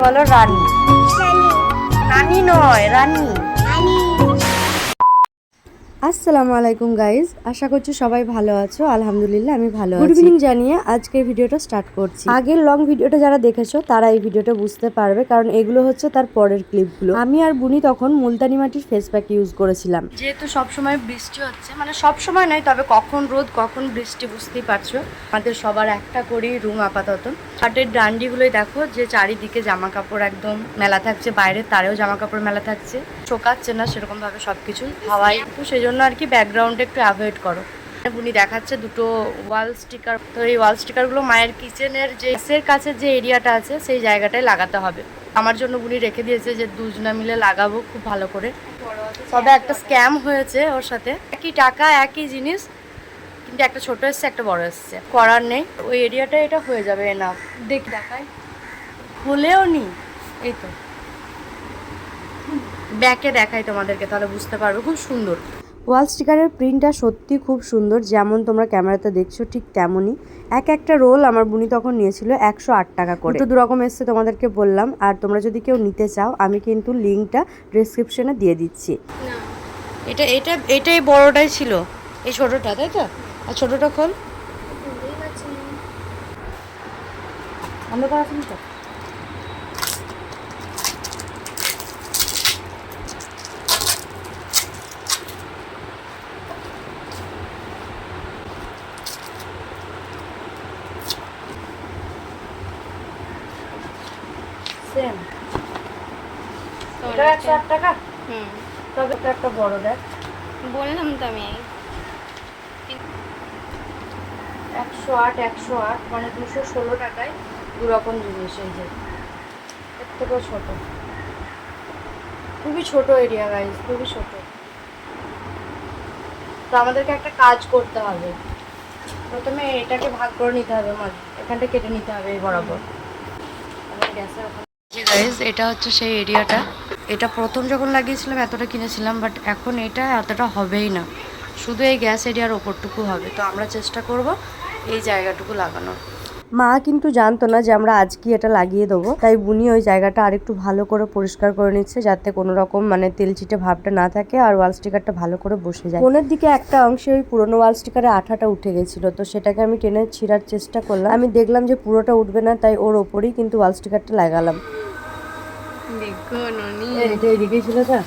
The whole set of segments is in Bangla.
বলো রানী। রানী। নয় রানী। আসসালামু আলাইকুম গাইজ আশা করছি সবাই ভালো আছো। আলহামদুলিল্লাহ আমি ভালো গুড ইভিনিং জানিয়ে আজকের ভিডিওটা স্টার্ট করছি। আগের লং ভিডিওটা যারা দেখেছ তারা এই ভিডিওটা বুঝতে পারবে কারণ এগুলো হচ্ছে তার পরের ক্লিপগুলো আমি আর বুনি তখন মুলতানি মাটির ফেস প্যাক ইউজ করেছিলাম। যেহেতু সবসময় বৃষ্টি হচ্ছে মানে সব সময় নয় তবে কখন রোদ কখন বৃষ্টি বুঝতেই পারছ। আমাদের সবার একটা করেই রুম আপাতত। হাটের ডান্ডিগুলোই দেখো যে চারিদিকে জামা কাপড় একদম মেলা থাকছে বাইরে তারেও জামা কাপড় মেলা থাকছে। শোকাচ্ছে না সেরকমভাবে সব সবকিছু হাওয়াই তো সেই জন্য আর কি ব্যাকগ্রাউন্ডে একটু অ্যাভয়েড করো। উনি দেখাচ্ছে দুটো ওয়াল স্টিকার তো এই ওয়াল স্টিকারগুলো মায়ের কিচেনের যে এর কাছে যে এরিয়াটা আছে, সেই জায়গাটায় লাগাতে হবে। আমার জন্য উনি রেখে দিয়েছে যে দুজনা মিলে লাগাবো খুব ভালো করে। তবে একটা স্ক্যাম হয়েছে ওর সাথে। একই টাকা, একই জিনিস, কিন্তু একটা ছোট এসছে, একটা বড় এসছে। করার নেই। ওই এরিয়াটা এটা হয়ে যাবে না দেখ, দেখাই। হলেও নি। এই তো। ব্যাকে দেখাই তোমাদেরকে, তাহলে বুঝতে পারবে। খুব সুন্দর। ওয়াল স্টিকারের প্রিন্টটা সত্যি খুব সুন্দর যেমন তোমরা ক্যামেরাতে দেখছ ঠিক তেমনই। এক একটা রোল আমার বুনি তখন নিয়েছিল একশো আট টাকা করে। তো দুরকম এসছে তোমাদেরকে বললাম আর তোমরা যদি কেউ নিতে চাও আমি কিন্তু লিঙ্কটা ডিসক্রিপশনে দিয়ে দিচ্ছি। এটা এটা এটাই বড়টাই ছিল এই ছোটটা তাই তো? আর ছোটটা খোল। আছে তো সেম এটা একশো আট টাকা? হুম। তবে এটা একটা বড় দেখ। বললাম তো আমি। একশো আট একশো আট মানে দুশো ষোলো টাকায় দু রকম জিনিস এই যে। এর থেকেও ছোট। খুবই ছোট এরিয়া গাইজ খুবই ছোট। তো আমাদেরকে একটা কাজ করতে হবে। প্রথমে এটাকে ভাগ করে নিতে হবে মাঝ এখানটা কেটে নিতে হবে এই বরাবর। গ্যাসের গাইজ এটা হচ্ছে সেই এরিয়াটা এটা প্রথম যখন লাগিয়েছিলাম, এতটা কিনেছিলাম বাট এখন এটা এতটা হবেই না। শুধু এই গ্যাস এরিয়ার ওপরটুকু হবে। তো আমরা চেষ্টা করব এই জায়গাটুকু লাগানোর। মা কিন্তু জানতো না যে আমরা আজকে এটা লাগিয়ে দেবো। তাই বুনি ওই জায়গাটা আরেকটু ভালো করে পরিষ্কার করে নিচ্ছে, যাতে কোনো রকম মানে তেল চিটে ভাবটা না থাকে আর ওয়াল স্টিকারটা ভালো করে বসে যায়। কোণের দিকে একটা অংশে ওই পুরোনো ওয়াল স্টিকারে আঠাটা উঠে গেছিল। তো সেটাকে আমি টেনে ছিঁড়ার চেষ্টা করলাম। আমি দেখলাম যে পুরোটা উঠবে না, তাই ওর ওপরেই কিন্তু ওয়াল স্টিকারটা লাগালাম। এটা ছিল তো?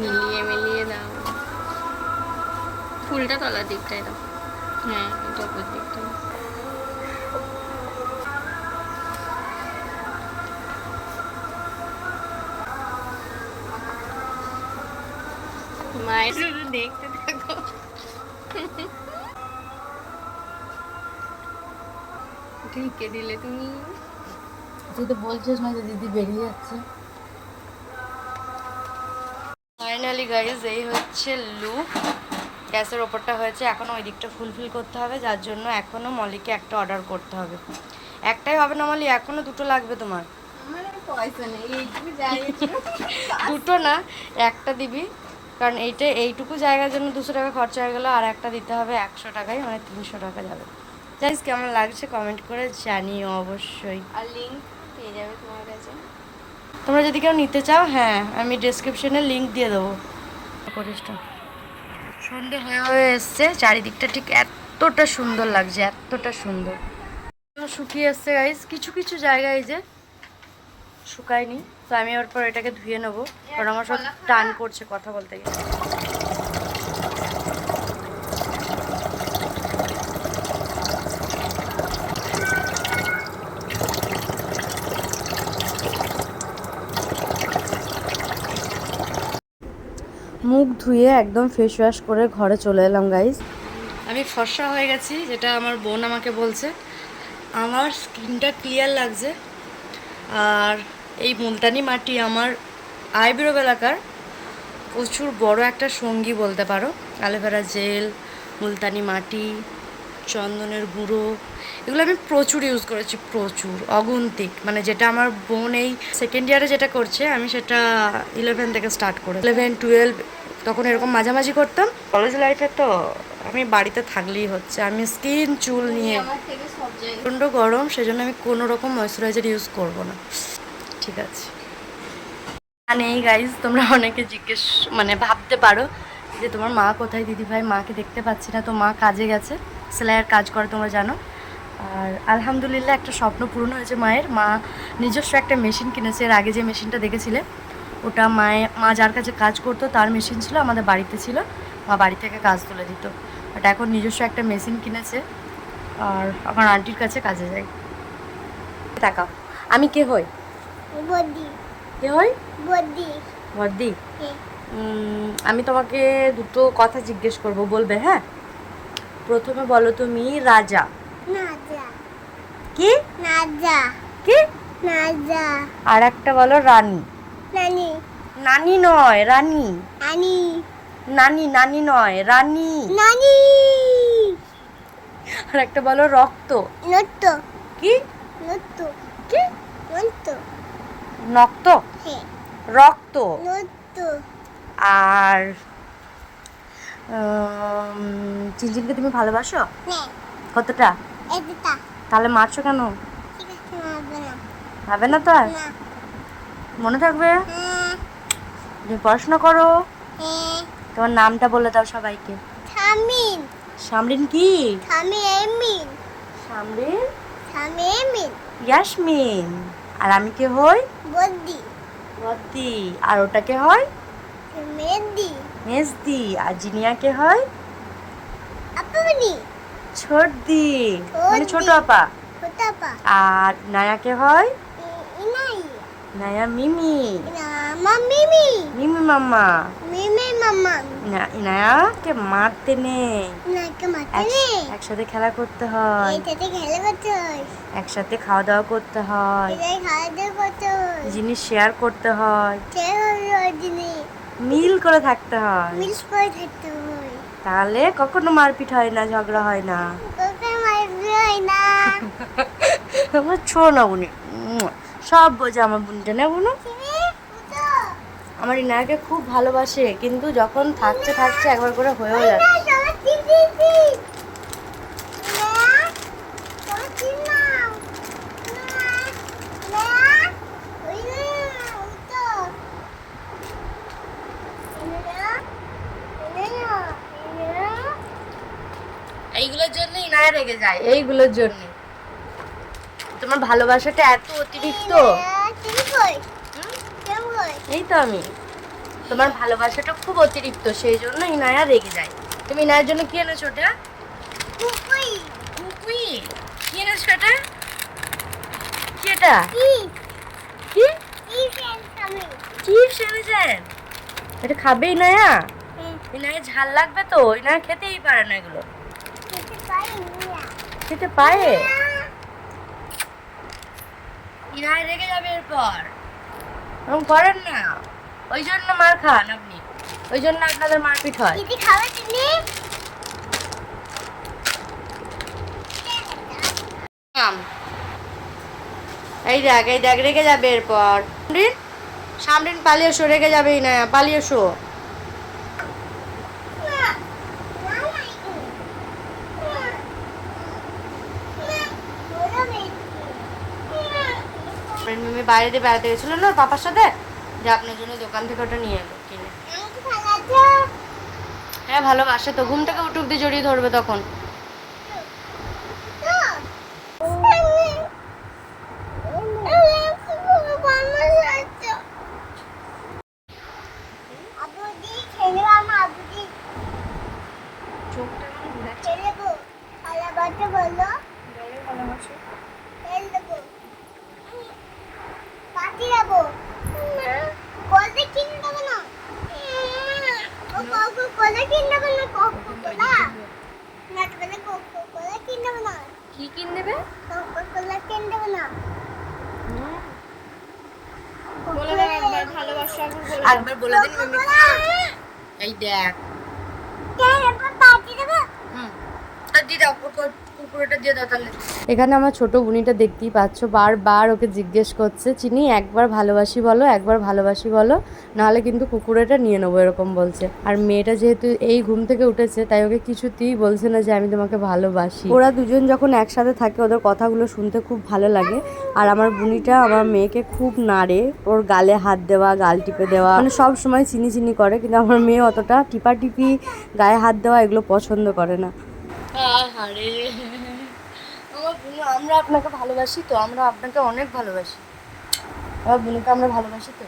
মিলিয়ে মিলিয়ে দাও। ফুলটা তলার দিকটায় দাও। হ্যাঁ এটা উপর দিকটা মায়ের শুধু দেখতে থাকো। ঢেকে দিলে তুমি। তুই তো বলছিস না যে দিদি বেরিয়ে যাচ্ছে। ফাইনালি গাইজ এই হচ্ছে লুক গ্যাসের ওপরটা হয়েছে এখন ওই দিকটা ফুলফিল করতে হবে যার জন্য এখনও মলিকে একটা অর্ডার করতে হবে। একটাই হবে না মলি এখনও দুটো লাগবে তোমার। যাই দুটো না একটা দিবি কারণ এইটা এইটুকু জায়গার জন্য দুশো টাকা খরচা হয়ে গেলো আর একটা দিতে হবে একশো টাকায় মানে তিনশো টাকা যাবে। জানিস কেমন লাগছে? কমেন্ট করে জানিও অবশ্যই। আর লিঙ্ক যাবে তোমার কাছে? তোমরা যদি কেউ নিতে চাও হ্যাঁ আমি ডেসক্রিপশনে লিংক দিয়ে দেবো। করিসটা সন্ধে হয়ে হয়ে এসছে চারিদিকটা ঠিক এতটা সুন্দর লাগছে এতটা সুন্দর। শুকিয়ে এসছে গাইস কিছু কিছু জায়গায় যে শুকায়নি তো আমি ওর পর এটাকে ধুয়ে নেব। কারণ আমার সব টান করছে কথা বলতে গিয়ে। ধুয়ে একদম ফেস ওয়াশ করে ঘরে চলে এলাম গাইস আমি ফর্সা হয়ে গেছি, যেটা আমার বোন আমাকে বলছে। আমার স্কিনটা ক্লিয়ার লাগছে। আর এই মুলতানি মাটি আমার আইব্রো এলাকার প্রচুর বড় একটা সঙ্গী বলতে পারো। অ্যালোভেরা জেল মুলতানি মাটি, চন্দনের গুঁড়ো, এগুলো আমি প্রচুর ইউজ করেছি, প্রচুর, অগুন্তিক। মানে যেটা আমার বোন এই সেকেন্ড ইয়ারে যেটা করছে, আমি সেটা ইলেভেন থেকে স্টার্ট করে ইলেভেন টুয়েলভ তখন এরকম মাঝামাঝি করতাম। কলেজ লাইফে তো আমি বাড়িতে থাকলেই হচ্ছে। আমি স্কিন চুল নিয়ে প্রচণ্ড গরম, সেজন্য আমি কোনো রকম ময়শ্চারাইজার ইউজ করব না। ঠিক আছে। মানে এই গাইজ তোমরা অনেকে জিজ্ঞেস মানে ভাবতে পারো যে তোমার মা কোথায়? দিদি ভাই মাকে দেখতে পাচ্ছি না, তো মা কাজে গেছে। সেলাইয়ের কাজ করে, তোমরা জানো। আর আলহামদুলিল্লাহ একটা স্বপ্ন পূরণ হয়েছে মায়ের। মা নিজস্ব একটা মেশিন কিনেছে। এর আগে যে মেশিনটা দেখেছিলে ওটা মায়ে মা যার কাছে কাজ করতো তার মেশিন ছিল আমাদের বাড়িতে ছিল। মা বাড়ি থেকে কাজ তুলে দিত। বাট এখন নিজস্ব একটা মেশিন কিনেছে আর আমার আন্টির কাছে কাজে যাই। তাকাও। আমি কে হই? বদি কে হই? বদি বর্দি হ্যাঁ। আমি তোমাকে দুটো কথা জিজ্ঞেস করব বলবে হ্যাঁ? প্রথমে বলো তুমি রাজা। কি? নাজা। কি? নাজা। আর একটা বলো রানী। নানি। নানি নয় রানী। নানি। নানি নানি নয় রানী। নানি। আর একটা বলো রক্ত। নত্ত। কি? নত্ত। কি? নত্ত। নক্ত? হ্যাঁ। রক্ত। নত্ত। আর চিনচিনকে তুমি ভালোবাসো? হ্যাঁ। কতটা? তাহলে মারছো কেন? হবে না। তো আর? মনে থাকবে? তুমি পড়াশোনা করো? হ্যাঁ। তোমার নামটা বলে দাও সবাইকে। থামিন সামরিন কি? সামরিন থামি এমিন। ইয়াসমিন। আর আমি কে হই? বদি বদ্দি। আর ওটাকে হয়? মেদি মেজদি আর জিনিয়া কে হয়? আপনি। ছোটদি। মানে ছোট। আপা। কোথাপা আর নায়াকে হয়? ইনাই। নায়া মিমি না মামিমি মিমি মাম্মা মিমি মামা না- ইনায়াকে মারতে নেই? নাকে মাতে এক- একসাথে খেলা করতে হয়। এটাতে খেলা করতে হয়। একসাথে খাওয়া দাওয়া করতে হয়। খাওয়া দাওয়া করতে হয়। জিনিস শেয়ার করতে হয়। সে মিল করে থাকতে হয়। মিস করে থাকতে হয়। তাহলে কখনো মারপিট হয় না ঝগড়া হয় না। তোকে মারবি হয় না। আমার ছোট না উম, সব বোঝে আমার বোনটা। না বুনু। আমার ইনায়াকে খুব ভালোবাসে, কিন্তু যখন থাকছে থাকছে একবার করে হয়েও যাচ্ছে এইগুলোর জন্য ইনায়া রেগে যায়, এইগুলোর জন্য তোমার ভালোবাসাটা এত অতিরিক্ত? এই তো আমি। তোমার ভালোবাসাটা খুব অতিরিক্ত সেই জন্য ইনায়া রেগে যায়। তুমি ইনায়ের জন্য কি এনেছো ওটা? কি এনেছো এটা কি এটা? কি? চিপস এনেছেন? এটা খাবে ইনায়া ইনায়া ঝাল লাগবে তো ইনায়া খেতেই পারে না এগুলো। খেতে না খেতে ইনায় রেগে যাবে এরপর। এরকম করেন না। ওই জন্য মার খান আপনি। ওই জন্য আপনাদের মারপিট হয়। দিদি খাবে তুমি এই দেখ এই দেখ রেগে যাবে এরপর। সামরিন পালিয়ে এসো রেগে যাবে না পালিয়ে এসো। সামরিন মিমি বাইরে দিয়ে বেড়াতে গেছিল না ওর পাপার সাথে? যে আপনার জন্য দোকান থেকে ওটা নিয়ে এলো কিনে। হ্যাঁ ভালোবাসে তো ঘুম থেকে উঠে দিয়ে জড়িয়ে ধরবে তখন চোখটা বলো তেল দেবো পাতি দেবো কলটা কিনে দেবো না ও কোকো কোলা কিনে দেবো না কোকো কোলা না তুমি কোকো কোলা কিনে দেবো না কি কিন দেবে একবার ভালোবাসা একবার বলে দাও। একবার বলে দিন মিমি এই দেখ। কেন দিয়ে এখানে আমার ছোট বুনিটা দেখতেই পাচ্ছ। বারবার ওকে জিজ্ঞেস করছে, চিনি, একবার ভালোবাসি বলো, একবার ভালোবাসি বলো, নাহলে কিন্তু কুকুরেটা নিয়ে নেব, এরকম বলছে। আর মেয়েটা যেহেতু এই ঘুম থেকে উঠেছে, তাই ওকে কিছুতেই বলছে না যে আমি তোমাকে ভালোবাসি। ওরা দুজন যখন একসাথে থাকে, ওদের কথাগুলো শুনতে খুব ভালো লাগে। আর আমার বুনিটা, আমার মেয়েকে খুব নাড়ে। ওর গালে হাত দেওয়া, গাল টিপে দেওয়া। মানে সব সময় চিনি চিনি করে, কিন্তু আমার মেয়ে অতটা টিপা টিপি গায়ে হাত দেওয়া এগুলো পছন্দ করে না। আমার বোন, আমরা আপনাকে ভালোবাসি তো, আমরা আপনাকে অনেক ভালোবাসি। আমার বুনুকে আমরা ভালোবাসি তো?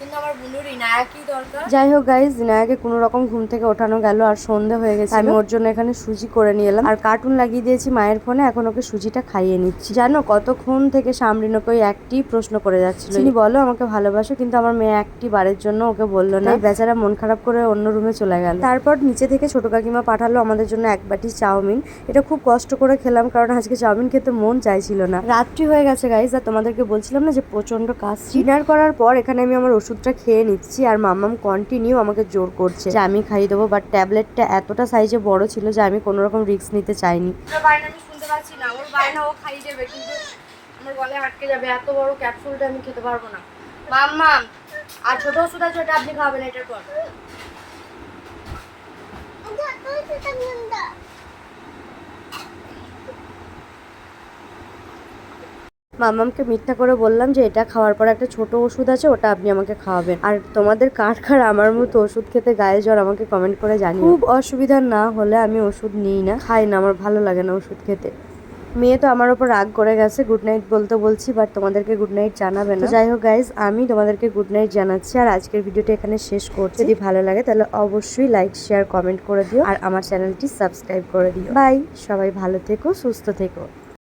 কিন্তু আমার বুনুর ইনায়াকই দরকার? যাই হোক গাইজ দিনায়াকে কোনো রকম ঘুম থেকে ওঠানো গেল আর সন্ধে হয়ে গেছে। আমি ওর জন্য এখানে সুজি করে নিয়ে এলাম। আর কার্টুন লাগিয়ে দিয়েছি মায়ের ফোনে এখন ওকে সুজিটা খাইয়ে নিচ্ছি। জানো কতক্ষণ থেকে সামরিন ওকে ওই একটি প্রশ্ন করে যাচ্ছিল। তিনি বলো আমাকে ভালোবাসো কিন্তু আমার মেয়ে একটি বারের জন্য ওকে বলল না। বেচারা মন খারাপ করে অন্য রুমে চলে গেল। তারপর নিচে থেকে ছোট কাকিমা পাঠালো আমাদের জন্য এক বাটি চাউমিন। এটা খুব কষ্ট করে খেলাম কারণ আজকে চাউমিন খেতে মন চাইছিল না। রাত্রি হয়ে গেছে গাইজ আর তোমাদেরকে বলছিলাম না যে প্রচণ্ড কাজ ডিনার করার পর এখানে আমি আমার ওষুধটা খেয়ে নিচ্ছি আর মাম্মাম কন্টিনিউ আমাকে জোর করছে যে আমি খাইয়ে দেবো বাট ট্যাবলেটটা এতটা সাইজে বড় ছিল যে আমি কোনো রকম রিস্ক নিতে চাইনি। আমি শুনতে পাচ্ছি না ওর বায়না ও খাইয়ে দেবে কিন্তু আমার গলায় আটকে যাবে এত বড় ক্যাপসুলটা আমি খেতে পারব না। মাম্মা আর ছোট ওষুধ আছে ওটা আপনি খাবেন এটার পর তুই সেটা গুন্ডা মামামকে মিথ্যা করে বললাম যে এটা খাওয়ার পর একটা ছোট ওষুধ আছে ওটা আপনি আমাকে খাওয়াবেন। আর তোমাদের কার কার আমার মতো ওষুধ খেতে গায়ে জ্বর আমাকে কমেন্ট করে জানি খুব অসুবিধা না হলে আমি ওষুধ নিই না খাই না আমার ভালো লাগে না ওষুধ খেতে। মেয়ে তো আমার ওপর রাগ করে গেছে গুড নাইট বলতে বলছি বাট তোমাদেরকে গুড নাইট জানাবে না। যাই হোক গাইজ আমি তোমাদেরকে গুড নাইট জানাচ্ছি আর আজকের ভিডিওটা এখানে শেষ করছি। যদি ভালো লাগে তাহলে অবশ্যই লাইক শেয়ার কমেন্ট করে দিও আর আমার চ্যানেলটি সাবস্ক্রাইব করে দিও। বাই সবাই ভালো থেকো সুস্থ থেকো।